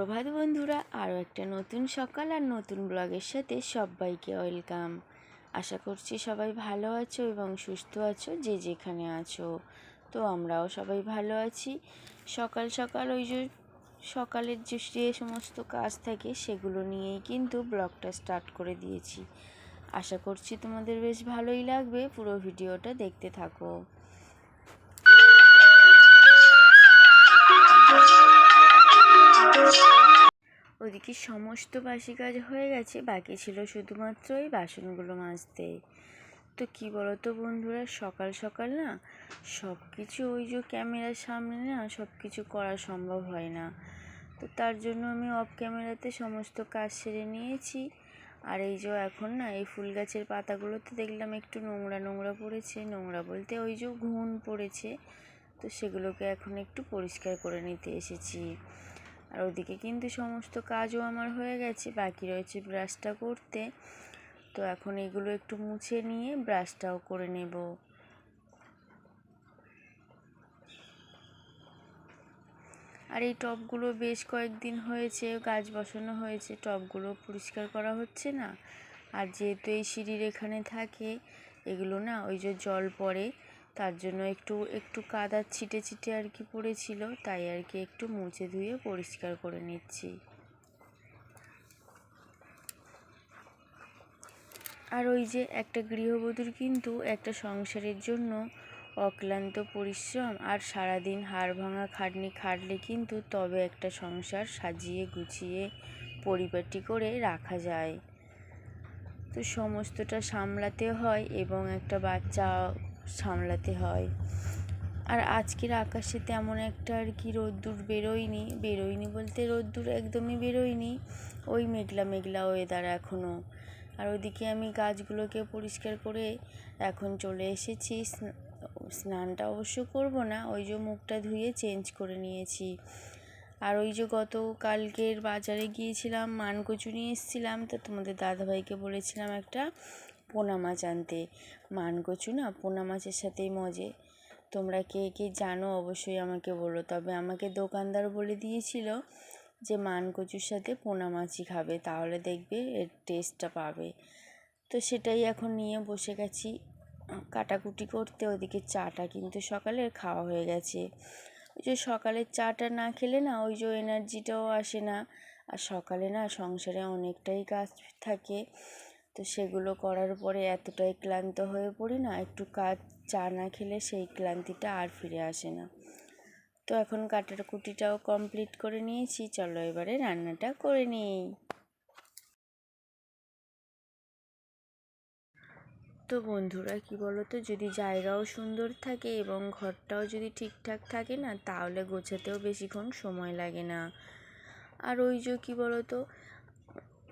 সুপ্রভাত বন্ধুরা, আরও একটা নতুন সকাল আর নতুন ব্লগের সাথে সবাইকে ওয়েলকাম। আশা করছি সবাই ভালো আছো এবং সুস্থ আছো, যে যেখানে আছো। তো আমরাও সবাই ভালো আছি। সকাল সকাল ওই যে সকালের যে যে সমস্ত কাজ থাকে সেগুলো নিয়েই কিন্তু ব্লগটা স্টার্ট করে দিয়েছি। আশা করছি তোমাদের বেশ ভালোই লাগবে পুরো ভিডিওটা দেখতে থাকো। ওদিকে সমস্ত বাসি কাজ হয়ে গেছে, বাকি ছিল শুধুমাত্র এই বাসনগুলো মাজতে। তো কি বলতো বন্ধুরা, সকাল সকাল না সব কিছু ওই যে ক্যামেরার সামনে না সব কিছু করা সম্ভব হয় না। তো তার জন্য আমি অফ ক্যামেরাতে সমস্ত কাজ সেরে নিয়েছি। আর এই যে এখন না এই ফুল গাছের পাতাগুলোতে দেখলাম একটু নোংরা নোংরা পড়েছে, নোংরা বলতে ওই যে ঘুণ পড়েছে। তো সেগুলোকে এখন একটু পরিষ্কার করে নিতে এসেছি। আর ওদিকে কিন্তু সমস্ত কাজও আমার হয়ে গেছে, বাকি রয়েছে ব্রাশটা করতে। তো এখন এগুলো একটু মুছে নিয়ে ব্রাশটাও করে নেব। আর এই টবগুলো বেশ কয়েকদিন হয়েছে, গাছ বসানো হয়েছে টবগুলো পরিষ্কার করা হচ্ছে না। আর যেহেতু এই সিঁড়ির এখানে থাকে, এগুলো না ওই যে জল পড়ে তার জন্য একটু একটু কাদা ছিটে ছিটে আর কি পড়েছিল, তাই আর কি একটু মুছে ধুয়ে পরিষ্কার করে নিচ্ছি। আর ওই যে একটা গৃহবধূর কিন্তু একটা সংসারের জন্য অক্লান্ত পরিশ্রম আর সারাদিন হাড় ভাঙা খাটনি খাটলে কিন্তু তবে একটা সংসার সাজিয়ে গুছিয়ে পরিপাটি করে রাখা যায়। তো সমস্তটা সামলাতে হয় এবং একটা বাচ্চা সামলাতে হয়। আর আজকের আকাশে তেমন একটা আর কি রোদ্দুর বেরোয়নি। বেরোয়নি বলতে রোদ্দুর একদমই বেরোয়নি। ওই মেঘলা মেঘলা ওয়েদার এখনও আর ওদিকে আমি গাছগুলোকে পরিষ্কার করে এখন চলে এসেছি। স্নানটা অবশ্য করব না, ওই যে মুখটা ধুয়ে চেঞ্জ করে নিয়েছি। আর ওই যে গত কালকের বাজারে গিয়েছিলাম, মানকচু নিয়ে এসেছিলাম। তো তোমাদের দাদাভাইকে বলেছিলাম একটা পোনা মাছ আনতে। মান মানকচু না? পোনা মাছের সাথেই মজে। তোমরা কে কে জানো অবশ্যই আমাকে বলো। তবে আমাকে দোকানদার বলে দিয়েছিল যে মানকচুর সাথে পোনা মাছই খাবে, তাহলে দেখবে এর টেস্টটা পাবে। তো সেটাই এখন নিয়ে বসে গেছি। কাটাকুটি করতে, ওদিকে চাটা কিন্তু সকালের খাওয়া হয়ে গেছে। ওই যে সকালের চাটা না খেলে না, ওই যে এনার্জিটাও আসে না। আর সকালে না সংসারে অনেকটাই কাজ থাকে। তো সেগুলো করার পরে এতটাই ক্লান্ত হয়ে পড়ি না, একটু কাজ চা না খেলে সেই ক্লান্তিটা আর ফিরে আসে না। তো এখন কাটার কুটিটাও কমপ্লিট করে নিয়েছি, চলো এবারে রান্নাটা করে নিই। তো বন্ধুরা, কি বলো তো যদি জায়গাও সুন্দর থাকে এবং ঘরটাও যদি ঠিকঠাক থাকে না, তাহলে গোছাতেও বেশিক্ষণ সময় লাগে না। আর ওই যে কী বলো তো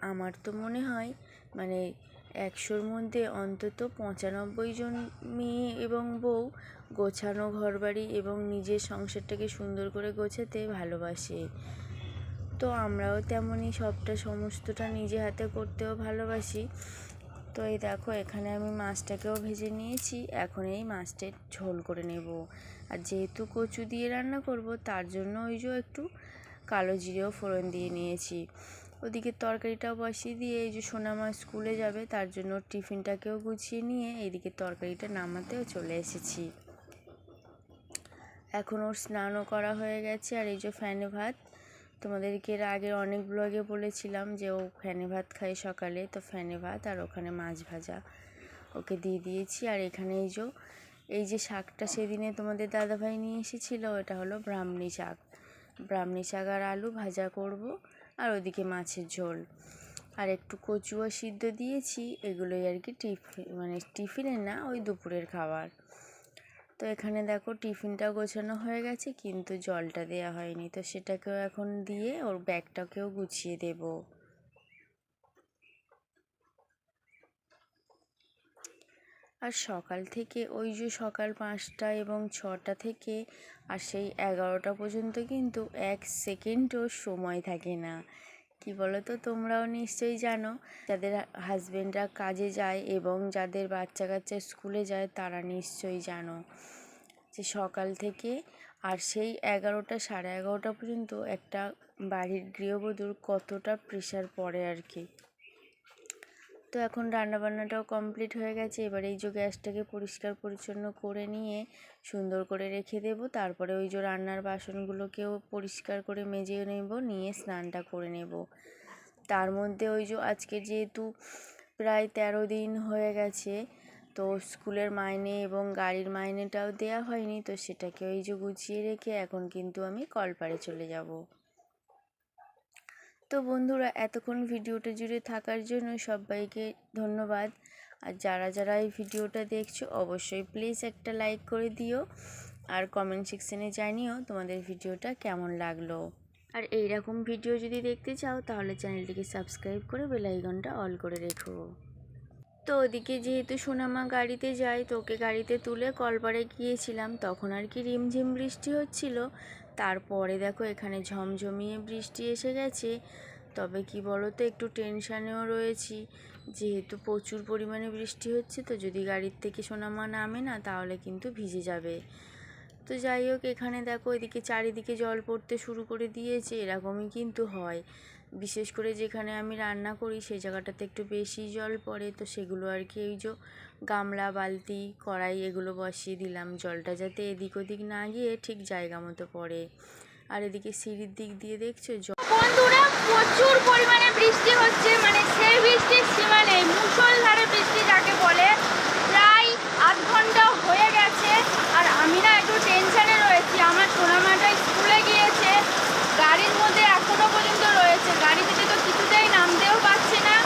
আমার তো মনে হয় মানে একশোর মধ্যে অন্তত পঁচানব্বই জন মেয়ে এবং বউ গোছানো ঘরবাড়ি এবং নিজের সংসারটাকে সুন্দর করে গোছাতে ভালোবাসে। তো আমরাও তেমনই সবটা সমস্তটা নিজে হাতে করতেও ভালোবাসি। তো এই দেখো, এখানে আমি মাছটাকেও ভেজে নিয়েছি। এখন এই মাছটার ঝোল করে নেব। আর যেহেতু কচু দিয়ে রান্না করব, তার জন্য ওই যে একটু কালো জিরেও ফোড়ন দিয়ে নিয়েছি। ওদিকে তরকারিটাও বসিয়ে দিয়ে এই যে সোনা মাছ স্কুলে যাবে, তার জন্য টিফিনটাকেও গুছিয়ে নিয়ে এইদিকে তরকারিটা নামাতেও চলে এসেছি। এখন ওর স্নানও করা হয়ে গেছে আর এই যে ফ্যানে ভাত, তোমাদেরকে এর আগে অনেক ব্লগে বলেছিলাম যে ও ফ্যানে ভাত খায় সকালে, তো ফ্যানে ভাত আর ওখানে মাছ ভাজা ওকে দিয়ে দিয়েছি। আর এখানে এই যে এই যে শাকটা সেদিনে তোমাদের দাদাভাই নিয়ে এসেছিল এটা হলো ব্রাহ্মণী শাক। ব্রাহ্মণী শাক আর আলু ভাজা করব। আর ওদিকে মাছের ঝোল। আর একটু কচুয়া সিদ্ধ দিয়েছি, এগুলোই আর কি টিফিন মানে টিফিনে না, ওই দুপুরের খাবার। তো এখানে দেখো টিফিনটা গোছানো হয়ে গেছে, কিন্তু জলটা দেওয়া হয়নি। তো সেটাকেও এখন দিয়ে ওর ব্যাগটাকেও গুছিয়ে দেব। আর সকাল থেকে ওই যে সকাল পাঁচটা এবং ছটা থেকে আর সেই এগারোটা পর্যন্ত কিন্তু এক সেকেন্ডও সময় থাকে না। কি বলো তো তোমরাও নিশ্চয়ই জানো, যাদের হাজবেন্ডরা কাজে যায় এবং যাদের বাচ্চা কাচ্চা স্কুলে যায়, তারা নিশ্চয়ই জানো যে সকাল থেকে আর সেই এগারোটা, সাড়ে এগারোটা পর্যন্ত একটা বাড়ির গৃহবধূর কতটা প্রেশার পড়ে আর কি। তো এখন রান্নাবান্নাটাও কমপ্লিট হয়ে গেছে। এবার এই যে গ্যাসটাকে পরিষ্কার পরিচ্ছন্ন করে নিয়ে সুন্দর করে রেখে দেব। তারপরে ওই যে রান্নার বাসনগুলোকেও পরিষ্কার করে মেজে নেব, নিয়ে স্নানটা করে নেব। তার মধ্যে ওই যে আজকে যেহেতু প্রায় তেরো দিন হয়ে গেছে, তো স্কুলের মাইনে এবং গাড়ির মাইনেটাও দেয়া হয়নি, তো সেটাকে ওই যে গুছিয়ে রেখে এখন কিন্তু আমি কলপাড়ে চলে যাব। তো বন্ধুরা, এতক্ষণ ভিডিওটা জুড়ে থাকার জন্য সবাইকে ধন্যবাদ। আর যারা যারা এই ভিডিওটা দেখছ, অবশ্যই প্লিজ একটা লাইক করে দিও। আর কমেন্ট সেকশনে জানিও তোমাদের ভিডিওটা কেমন লাগল। আর এইরকম ভিডিও যদি দেখতে চাও, তাহলে চ্যানেলটিকে সাবস্ক্রাইব করে বেলাইকনটা অল করে রেখো। তো ওদিকে যেহেতু সোনামা গাড়িতে যায়, তো ওকে গাড়িতে তুলে কলপাড়ে গিয়েছিলাম। তখন আর কি রিমঝিম বৃষ্টি হচ্ছিল। তারপরে দেখো এখানে ঝমঝমিয়ে বৃষ্টি এসে গেছে। তবে কি বলো তো একটু টেনশানেও রয়েছি। যেহেতু প্রচুর পরিমাণে বৃষ্টি হচ্ছে, তো যদি গাড়ির থেকে সোনামা নামে না, তাহলে কিন্তু ভিজে যাবে। তো যাই হোক, এখানে দেখো এদিকে চারিদিকে জল পড়তে শুরু করে দিয়েছে, এরকমই কিন্তু হয়। বিশেষ করে যেখানে আমি রান্না করি, সেই জায়গাটাতে একটু বেশি জল পড়ে, তো সেগুলো আর কি এই যে গামলা, বালতি, কড়াই এগুলো বসিয়ে দিলাম। জলটা যাতে এদিক ওদিক না গিয়ে ঠিক জায়গা মতো পড়ে। আর এদিকে সিঁড়ির দিক দিয়ে দেখছ? বন্ধুরা, প্রচুর পরিমাণে বৃষ্টি হচ্ছে মানে সেই বৃষ্টির সীমা নেই মুষলধারে বৃষ্টি যাকে বলে প্রায় আধ ঘণ্টা হয়ে গেছে আর আমি না একটু টেনশনে রয়েছি আমার সোনামাটা স্কুলে গিয়েছে গাড়ির মধ্যে এখনও পর্যন্ত রয়েছে গাড়ি থেকে তো কিছুতেই নামতেও পারছে না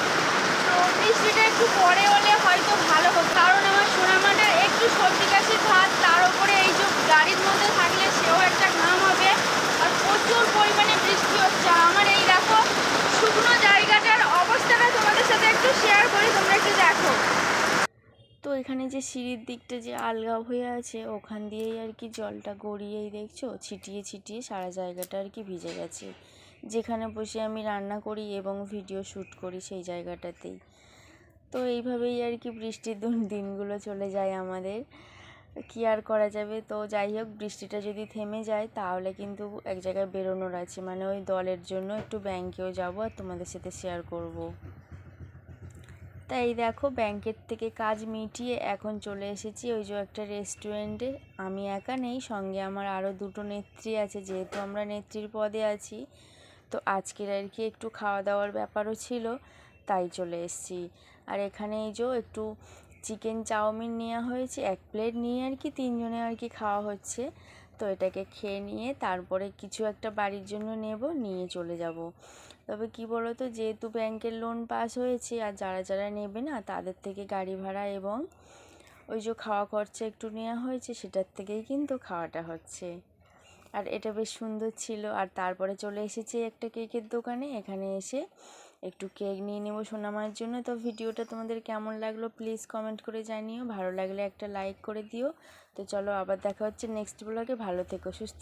তো বৃষ্টিটা একটু পরে হলে হয়তো ভালো হতো কারণ আমার সোনামাটার একটু সর্দি কাশি ভাত তার উপরে এই যে গাড়ির মধ্যে থাকলে সেও একটা ঘাম হবে আর প্রচুর পরিমাণে বৃষ্টি হচ্ছে আর আমার এই দেখো শুকনো জায়গাটার অবস্থাটা তোমাদের সাথে একটু শেয়ার করি, তোমরা একটু দেখো। তো এখানে যে সিঁড়ির দিকটা যে আলগা হয়ে আছে, ওখান দিয়েই আর কি জলটা গড়িয়েই দেখছ? ছিটিয়ে ছিটিয়ে সারা জায়গাটা আর কি ভিজে গেছে। যেখানে বসে আমি রান্না করি এবং ভিডিও শ্যুট করি সেই জায়গাটাতেই। তো এইভাবেই আর কি বৃষ্টির দিন- দিনগুলো চলে যায় আমাদের। কি আর করা যাবে? তো যাই হোক, বৃষ্টিটা যদি থেমে যায়, তাহলে কিন্তু এক জায়গায় বেরোনোর আছে। মানে ওই দলের জন্য একটু ব্যাংকেও যাব আর তোমাদের সাথে শেয়ার করব। তাই দেখো ব্যাংকের থেকে কাজ মিটিয়ে এখন চলে এসেছি ওই যে একটা রেস্টুরেন্টে। আমি একা নেই, সঙ্গে আমার আরও দুটো নেত্রী আছে, যেহেতু আমরা নেত্রীর পদে আছি। তো আজকের আর কি একটু খাওয়া দাওয়ার ব্যাপারও ছিল, তাই চলে এসেছি। আর এখানে এই যে একটু চিকেন চাউমিন নেওয়া হয়েছে, এক প্লেট নিয়ে আর কি তিনজনে আর কি খাওয়া হচ্ছে। তো এটাকে খেয়ে নিয়ে তারপরে কিছু একটা বাড়ির জন্য নেব, নিয়ে চলে যাব। তবে কি বলো তো যেহেতু ব্যাংকের লোন পাস হয়েছে, আর যারা যারা নেবে না, তাদের থেকে গাড়ি ভাড়া এবং ওই যে খাওয়া খরচা একটু নেওয়া হয়েছে, সেটার থেকেই কিন্তু খাওয়াটা হচ্ছে। আর এটা বেশ সুন্দর ছিল। আর তারপরে চলে এসেছি একটা কেকের দোকানে। এখানে এসে একটু কেক নিয়ে নেব সোনামার জন্য। তো ভিডিওটা তোমাদের কেমন লাগল প্লিজ কমেন্ট করে জানিও। ভালো লাগলে একটা লাইক করে দিও। তো চলো, আবার দেখা হচ্ছে নেক্সট ব্লগে ভালো থেকো, সুস্থ